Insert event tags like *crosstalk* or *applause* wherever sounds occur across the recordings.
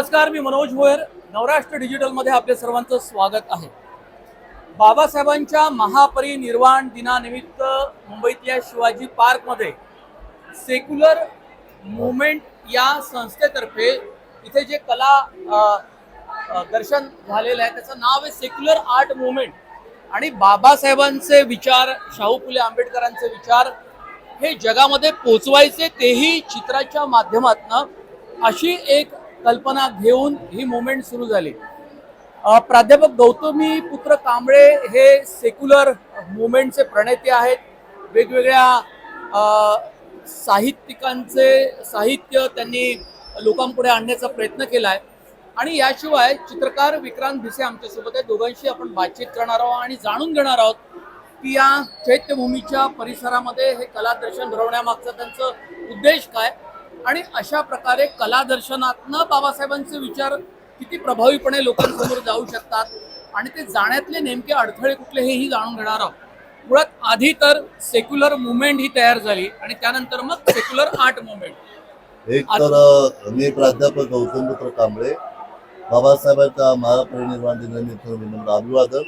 नमस्कार मी मनोज भोयर. नवराष्ट्र डिजिटलमध्ये आपले सर्वांचं स्वागत आहे. बाबासाहेबांच्या महापरिनिर्वाण दिनानिमित्त मुंबईतल्या शिवाजी पार्कमध्ये सेक्युलर मुवमेंट या संस्थेतर्फे इथे जे कला दर्शन झालेलं आहे त्याचं नाव आहे सेक्युलर आर्ट मुवमेंट आणि बाबासाहेबांचे विचार शाहू फुले आंबेडकरांचे विचार हे जगामध्ये पोचवायचे तेही चित्राच्या माध्यमातनं अशी एक कल्पना घेऊन ही मुवमेंट सुरू झाली. प्राध्यापक गौतमी पुत्र कांबळे हे सेक्युलर मुवमेंटचे प्रणेते आहेत. वेगवेगळ्या साहित्यिकांचे साहित्य त्यांनी लोकांपुढे आणण्याचा प्रयत्न केला आहे आणि याशिवाय चित्रकार विक्रांत भिसे आमच्यासोबत आहे दोघांशी आपण बातचीत करणार आहोत आणि जाणून घेणार आहोत की या चैत्यभूमीच्या परिसरामध्ये हे कला दर्शन भरवण्यामागचा त्यांचं उद्देश काय? आणि अशा प्रकारे कला दर्शनातनं बाबासाहेबांचे विचार किती प्रभावीपणे लोकांसमोर जाऊ शकतात आणि ते जाण्यातले नेमके अडथळे कुठले हेही जाणून घेणार आहोत. मुळात आधी तर सेक्युलर मुवमेंट ही तयार झाली आणि त्यानंतर मग सेक्युलर आर्ट मुवमेंट एक तर मी प्राध्यापक गौतमपुत्र कांबळे बाबासाहेबांच्या महापरिनिर्वाण दिनानिमित्त विनम्र अभिवादन.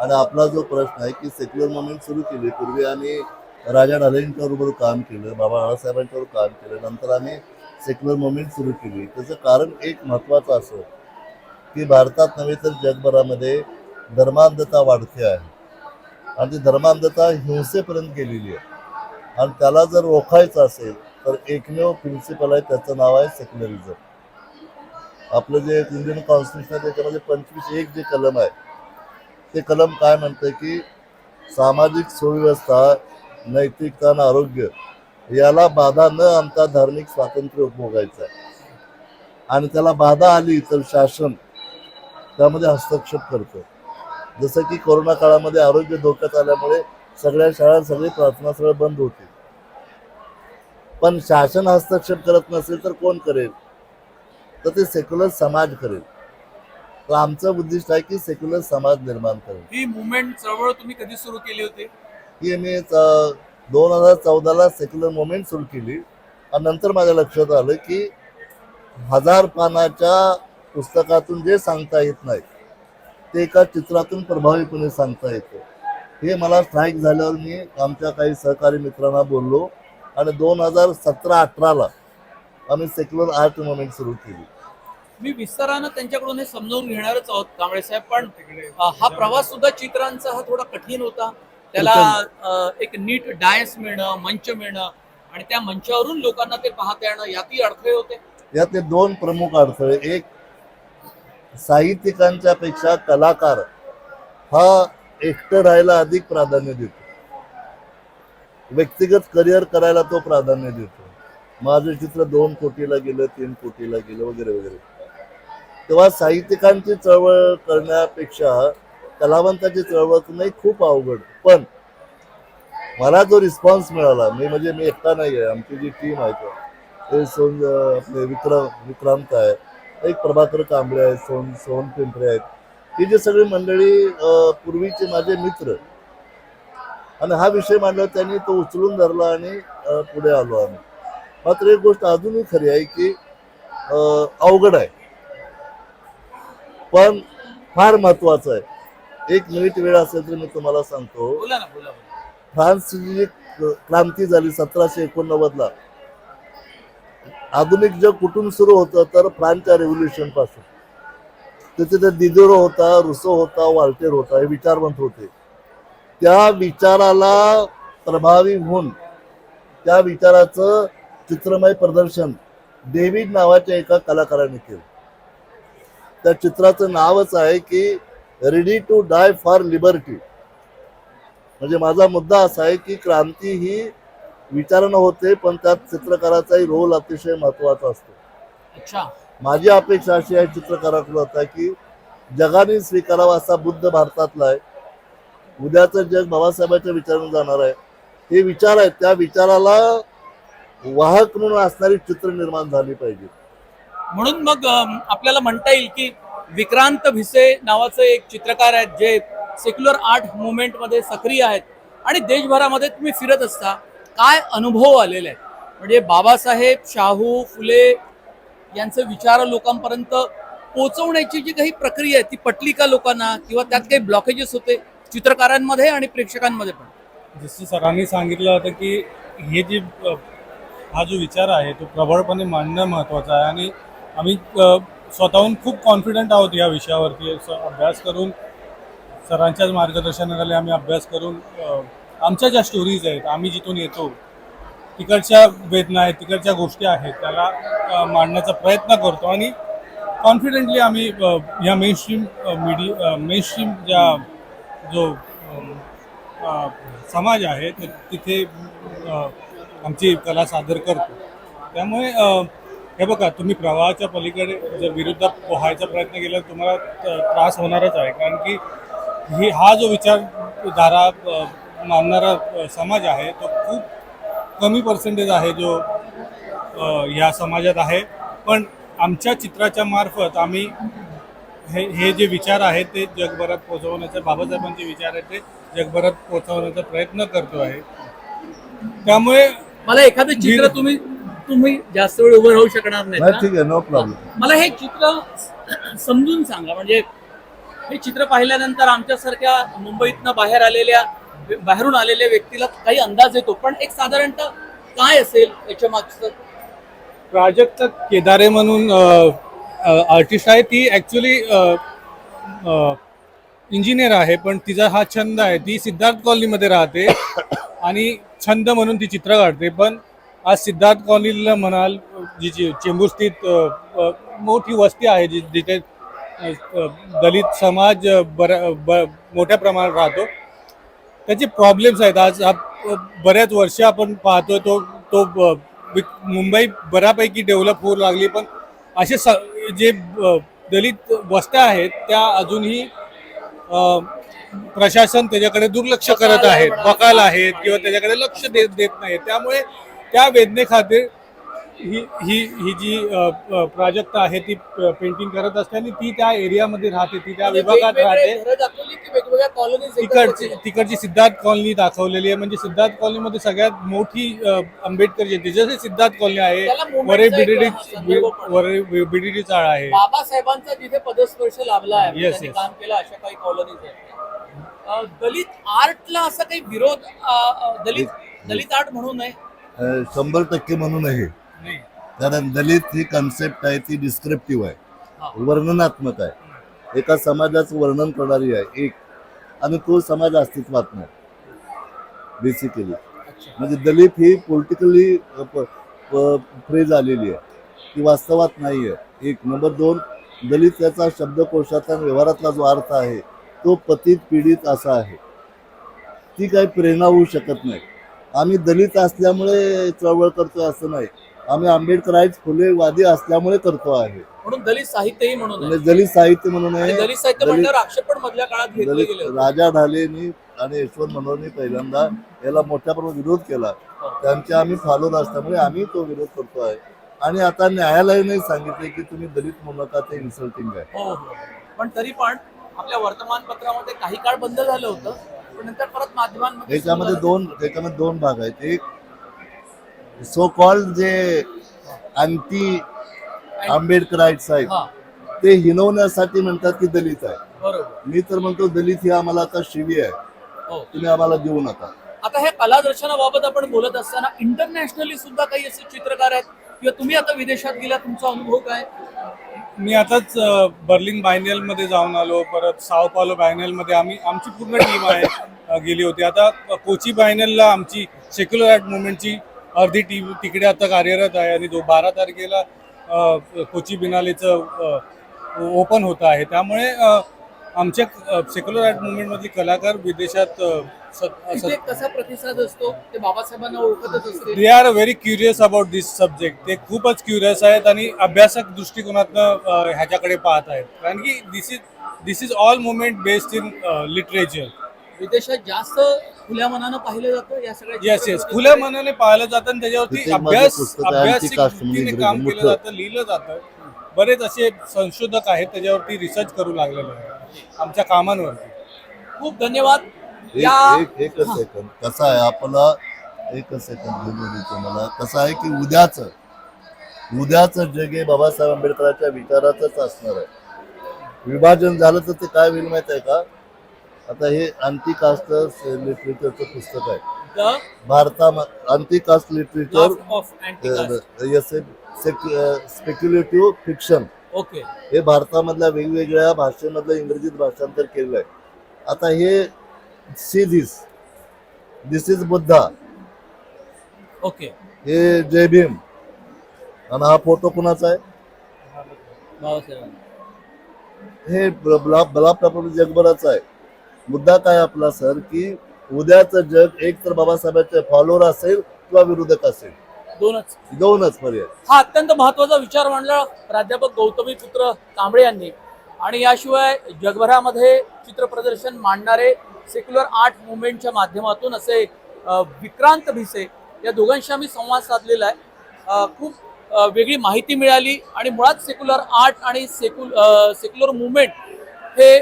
आणि आपला जो प्रश्न आहे की सेक्युलर मुवमेंट सुरू केली पूर्वी आम्ही राजा ढालेंच्याबरोबर काम केलं बाबा आळासाहेबांच्यावर काम केलं नंतर आम्ही सेक्युलर मुवमेंट सुरू केली. त्याचं कारण एक महत्त्वाचं असं की भारतात नव्हे तर जगभरामध्ये धर्मांधता वाढते आहे. आणि ती धर्मांधता हिंसेपर्यंत गेलेली आहे. आणि त्याला जर रोखायचं असेल तर एकमेव प्रिन्सिपल आहे त्याचं नाव आहे सेक्युलरिझम आपलं जे इंडियन कॉन्स्टिट्युशन आहे त्याच्यामध्ये पंचवीस एक जे कलम आहे ते कलम काय म्हणतं की सामाजिक सुव्यवस्था नैतिकता आणि आरोग्य याला बाधा न आणता धार्मिक स्वातंत्र्य उपभोगायचं आहे. आणि त्याला बाधा आली तर शासन त्यामध्ये हस्तक्षेप करतं जसं की कोरोना काळामध्ये आरोग्य धोक्यात आल्यामुळे सगळ्या शाळा सगळी प्रार्थना स्थळ बंद होती. पण शासन हस्तक्षेप करत नसेल तर कोण करेल? तर ते सेक्युलर समाज करेल. तर आमचं उद्दिष्ट आहे की सेक्युलर समाज निर्माण करेल. ही मुवमेंट चळवळ तुम्ही कधी सुरू केली होती? ही मी दोन हजार चौदाला सेक्युलर मुवमेंट सुरू केली. आणि नंतर माझ्या लक्षात आलं की हजार पानाच्या पुस्तकातून जे सांगता येत नाही ते एका चित्रातून प्रभावीपणे सांगता येतं. हे मला स्ट्राईक झाल्यावर मी आमच्या काही सहकारी मित्रांना बोललो आणि दोन हजार सतरा अठराला आम्ही सेक्युलर आर्ट मुवमेंट सुरू केली. मी विस्तारानं त्यांच्याकडून हे समजावून घेणारच आहोत कांबळे साहेब पण हा प्रवास सुद्धा चित्रांचा हा थोडा कठीण होता. त्याला एक नीट डायस मिळणं मंच मिळणं आणि त्या मंचावरून लोकांना ते पाहता येणं यातही अडथळे होते? यातले दोन प्रमुख अडथळे. एक साहित्यिकांच्या पेक्षा कलाकार हा एकटं राहायला अधिक प्राधान्य देतो. व्यक्तिगत करिअर करायला तो प्राधान्य देतो. माझं चित्र दोन कोटीला गेलं तीन कोटीला गेलं वगैरे वगैरे. तेव्हा साहित्यिकांची चळवळ करण्यापेक्षा कलावंताची चळवळ नाही खूप अवघड. पण मला जो रिस्पॉन्स मिळाला मी म्हणजे मी एकटा नाही आहे आमची जी टीम आहे तो ते सोन आपले विक्रम विक्रांत आहे एक प्रभाकर कांबळे आहेत सोन सोन पिंपरे आहेत. ही जी सगळी मंडळी पूर्वीचे माझे मित्र. आणि हा विषय मांडला त्यांनी तो उचलून धरला आणि पुढे आलो आम्ही. मात्र एक गोष्ट अजूनही खरी आहे की अवघड आहे. पण फार महत्वाचं आहे. एक मिनिट वेळ असेल तर मी तुम्हाला सांगतो. बोला ना बोला बोला. फ्रान्सची जी क्रांती झाली सतराशे एकोणनव्वदला आधुनिक जग कुठून सुरू होतं? तर फ्रान्सच्या रेव्होल्युशनपासून. तिथे ते दिदोरो होता रुसो होता वाल्टेर होता हे विचारवंत होते. त्या विचाराला प्रभावी होऊन त्या विचाराचं चित्रमय प्रदर्शन डेव्हिड नावाच्या एका कलाकाराने केलं. त्या चित्राचं नावच आहे की ready to die for liberty म्हणजे माझा मुद्दा असा आहे की क्रांती ही विचारणं होते पण त्यात चित्रकाराचाही रोल अतिशय महत्त्वाचा असतो. माझी अपेक्षा अशी आहे चित्रकाराकडून आता की जगाने स्वीकारावा असा बुद्ध भारतातला आहे. उद्याचं जग बाबासाहेबांच्या विचाराने जाणार आहे. हे विचार आहेत त्या विचाराला वाहक म्हणून असणारी चित्र निर्माण झाली पाहिजे. म्हणून मग आपल्याला म्हणता येईल की विक्रांत भिसे नावाचे एक चित्रकार आहेत जे सेक्युलर आर्ट मुवमेंटमध्ये सक्रिय आहेत. आणि देशभरामध्ये तुम्ही फिरत असता काय अनुभव आलेले आहेत? म्हणजे बाबासाहेब शाहू फुले यांचे विचार लोकांपर्यंत पोचवण्याची जी काही प्रक्रिया आहे ती पटली का लोकांना? किंवा त्यात काही ब्लॉकेजेस होते चित्रकारांमध्ये आणि प्रेक्षकांमध्ये पण? जसं सरांनी सांगितलं होतं की हे जे हा जो विचार आहे तो प्रबळपणे मांडणं महत्त्वाचं आहे. आणि आम्ही स्वतःहून खूप कॉन्फिडंट आहोत या विषयावरती. असं अभ्यास करून सरांच्याच मार्गदर्शनाखाली आम्ही अभ्यास करून आमच्या ज्या स्टोरीज आहेत आम्ही जिथून येतो तिकडच्या वेदना आहेत तिकडच्या गोष्टी आहेत त्याला मांडण्याचा प्रयत्न करतो आणि कॉन्फिडेंटली आम्ही ह्या mainstream media mainstream ज्या जो समाज आहे तिथे आमची कला सादर करतो. त्यामुळे हे बघा तुम्ही प्रवाहाच्या पलीकडे जर विरुद्ध पोहायचा प्रयत्न केला तर तुम्हाला त्रास होणारच आहे. कारण की ही हा जो विचारधारा मानणारा समाज आहे तो खूप कमी पर्सेंटेज आहे जो ह्या समाजात आहे. पण आमच्या चित्राच्या मार्फत आम्ही हे हे जे विचार आहेत ते जगभरात पोहोचवण्याचा बाबासाहेबांचे विचार आहेत ते जगभरात पोहोचवण्याचा प्रयत्न करतो आहे त्यामुळे मला एखादं चित्र तुम्ही तुम्ही जास्त वेळ उभं राहू शकणार नाही? ठीक आहे नो प्रॉब्लेम मला हे चित्र *clears throat* समजून सांगा म्हणजे हे चित्र पाहिल्यानंतर आमच्यासारख्या मुंबईतनं बाहेर आलेल्या बाहेरून आलेल्या व्यक्तीला काही अंदाज येतो पण एक साधारणतः काय असेल याच्या मागचं? प्राजक्त केदारे म्हणून आर्टिस्ट आहे. ती ॲक्च्युली इंजिनियर आहे पण तिचा हा छंद आहे. ती सिद्धार्थ कॉलनीमध्ये राहते आणि छंद म्हणून ती चित्र काढते. पण आज सिद्धार्थ कॉलनीला म्हणाल जी जी चेंबूर मोठी वस्ती आहे जी जिथे दलित समाज बर बऱ्या ब मोठ्या प्रमाणात राहतो. त्याचे प्रॉब्लेम्स आहेत. आज बऱ्याच वर्ष आपण पाहतोय तो तो मुंबई बऱ्यापैकी डेव्हलप होऊ लागली पण असे स जे दलित वस्त्या आहेत त्या अजूनही प्रशासन त्याच्याकडे दुर्लक्ष करत आहेत बकाल आहेत किंवा त्याच्याकडे लक्ष देत देत नाही. त्यामुळे त्या वेदनेखातीर ही ही ही जी प्राजक्ता आहे ती पेंटिंग करत असते आणि ती त्या एरियामध्ये राहते ती त्या विभागात वेगवेगळे राहते. तिकडची तिकडची सिद्धार्थ कॉलनी दाखवलेली आहे. म्हणजे सिद्धार्थ कॉलनीमध्ये सगळ्यात मोठी आंबेडकर जयंती जसे सिद्धार्थ कॉलनी आहे वरे बीडीडी. वरे बीडीडी चाळ आहे. बाबासाहेबांचा जिथे पदस्पर्श लाभला आहे म्हणजे. काम केलं अशा काही कॉलनीज आहेत. अं, दलित आर्टला असा काही विरोध दलित दलित आर्ट म्हणू नये. अं, शंभर टक्के म्हणून आहे नाही. कारण दलित ही कन्सेप्ट आहे ती डिस्क्रिप्टिव्ह. आहे. वर्णनात्मक आहे. एका समाजाचं वर्णन करणारी आहे एक. आणि तो समाज अस्तित्वात नाही. बेसिकली म्हणजे दलित ही पोलिटिकली फ्रेज आलेली आहे. ती वास्तवात नाही आहे. एक. नंबर दोन दलित याचा शब्दकोशाचा व्यवहारातला जो अर्थ आहे तो पतित पीडित असा आहे. ती काही प्रेरणा होऊ शकत नाही. आम्ही दलित असल्यामुळे चळवळ करतोय असं नाही. आम्ही आंबेडकराईट फुलेवादी असल्यामुळे करतो आहे. म्हणून दलित साहित्यही म्हणून म्हणजे. दलित साहित्य म्हणून आणि आहे दलित साहित्य दलित- म्हणल्यावर आक्षेप पण मधल्या काळात घेतले दलित गेले होते. राजा ढालेनी आणि यशवंत मनोहरनी पहिल्यांदा याला मोठ्या प्रमाणात विरोध केला. त्यांचे आम्ही फॉलोअर असल्यामुळे आम्ही तो विरोध करतो आहे. आणि आता न्यायालयाने सांगितले की तुम्ही दलित म्हणू नका ते इन्सल्टिंग आहे. हो हो. पण तरी पण आपल्या वर्तमानपत्रामध्ये काही काळ बंद झालं होतं. नंतर परत माध्यमांमध्ये त्याच्यामध्ये दोन त्याच्यामध्ये दोन भाग आहेत. एक सो कॉल्ड जे अँटी आंबेडकराइट्स आहेत. हा. ते हिनवण्यासाठी म्हणतात की दलित आहे. बरोबर. मी तर म्हणतो दलित ही आम्हाला आता शिवी आहे. हो. तुम्ही आम्हाला देऊ नका. आता हे कला दर्शनाबाबत आपण बोलत असताना इंटरनॅशनली सुद्धा काही असे चित्रकार आहेत? किंवा तुम्ही आता विदेशात गेला तुमचा अनुभव काय? मी आताच अ, बर्लिन बायनेल मध्ये जाऊन आलो. परत साव पालो बायनेल मध्ये आम्ही आमची पूर्ण टीम आहे. गेली होती. आता कोची बायनेलला आमची सेक्युलर आर्ट मुवमेंटची अर्धी टीम तिकडे आता कार्यरत आहे आणि जो बारा तारखेला कोची बिनालेचं ओपन होत आहे. त्यामुळे आमच्या सेक्युलर आर्ट मुवमेंटमधले कलाकार विदेशात अ, स- तिथे कसा प्रतिसाद असतो? ते बाबासाहेबांना ओळखतच असते they are very curious about this subject ते खूपच क्युरियस आहेत आणि अभ्यासक दृष्टिकोनातनं ह्याच्याकडे पाहत आहेत. कारण की this is this is all movement based in literature विदेशात जास्त खुल्या मनानं पाहिलं जातं या सगळ्या येस येस? खुल्या मनाने पाहिलं जातं आणि त्याच्यावरती अभ्यास अभ्यासिक काम केलं मोठं. जातं लिहिलं जातं. बरेच असे संशोधक आहेत त्याच्यावरती रिसर्च करू लागलेले आहेत आमच्या कामांवरती. खूप धन्यवाद. एक या एक एकच सेकंद कसं आहे आपला एकच सेकंद घेऊन येतो मला कसं आहे की उद्याच उद्याचं जग हे बाबासाहेब आंबेडकरांच्या विचाराचंच असणार आहे. विभाजन झालं तर ते काय होईल माहीत आहे का? आता हे अँटी कास्ट लिटरेचरचं पुस्तक आहे. भारता anti caste literature speculative fiction okay हे भारतामधल्या वेगवेगळ्या भाषेमधलं इंग्रजीत भाषांतर केलेलं आहे आता हे see this this is Buddha okay हे जय भीम. आणि हा फोटो कुणाचा आहे? हे बला बलाप्रभू जगभराचा आहे. मुद्दा काय आपला सर की उद्याचं जग एक तर बाबासाहेबांचे फॉलोअर असेल किंवा विरोधक असेल? दोनच. दोनच पर्याय. हा अत्यंत महत्त्वाचा विचार मांडला प्राध्यापक गौतमी पुत्र कांबळे यांनी. आणि याशिवाय जगभरामध्ये चित्र प्रदर्शन मांडणारे सेक्युलर आर्ट मुवमेंटच्या माध्यमातून असे विक्रांत भिसे या दोघांशी आम्ही संवाद साधलेला आहे. खूप वेगळी माहिती मिळाली आणि मुळात सेक्युलर आर्ट आणि सेक्युल सेक्युलर मुवमेंट हे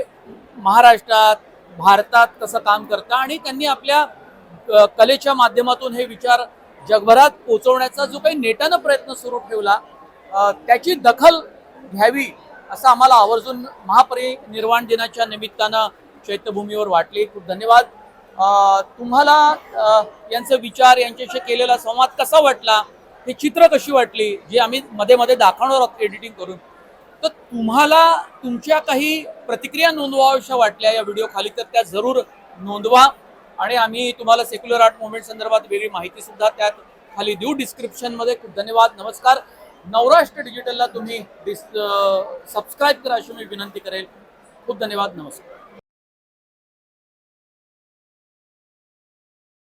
महाराष्ट्रात भारतात कसं काम करतं आणि त्यांनी आपल्या कलेच्या माध्यमातून हे विचार जगभरात पोचवण्याचा जो काही नेटानं प्रयत्न सुरू ठेवला त्याची दखल घ्यावी असं आम्हाला आवर्जून महापरिनिर्वाण दिनाच्या निमित्तानं चैत्यभूमीवर वाटले. खूप धन्यवाद. तुम्हाला अ, यांचे विचार यांच्याशी केलेला संवाद कसा वाटला? हे चित्र कशी वाटली? जे आम्ही मध्ये मध्ये दाखवणार आहोत एडिटिंग करून. तर तुम्हाला तुमच्या काही प्रतिक्रिया नोंदवाव्याशा वाटल्या या व्हिडिओ खाली तर त्या जरूर नोंदवा. आणि आम्ही तुम्हाला सेक्युलर आर्ट मुवमेंट संदर्भात वेगळी माहिती सुद्धा त्यात खाली देऊ. डिस्क्रिप्शनमध्ये खूप धन्यवाद नमस्कार. नवराष्ट्र डिजिटलला तुम्ही डिस सबस्क्राईब करा अशी मी विनंती करेल. खूप धन्यवाद नमस्कार.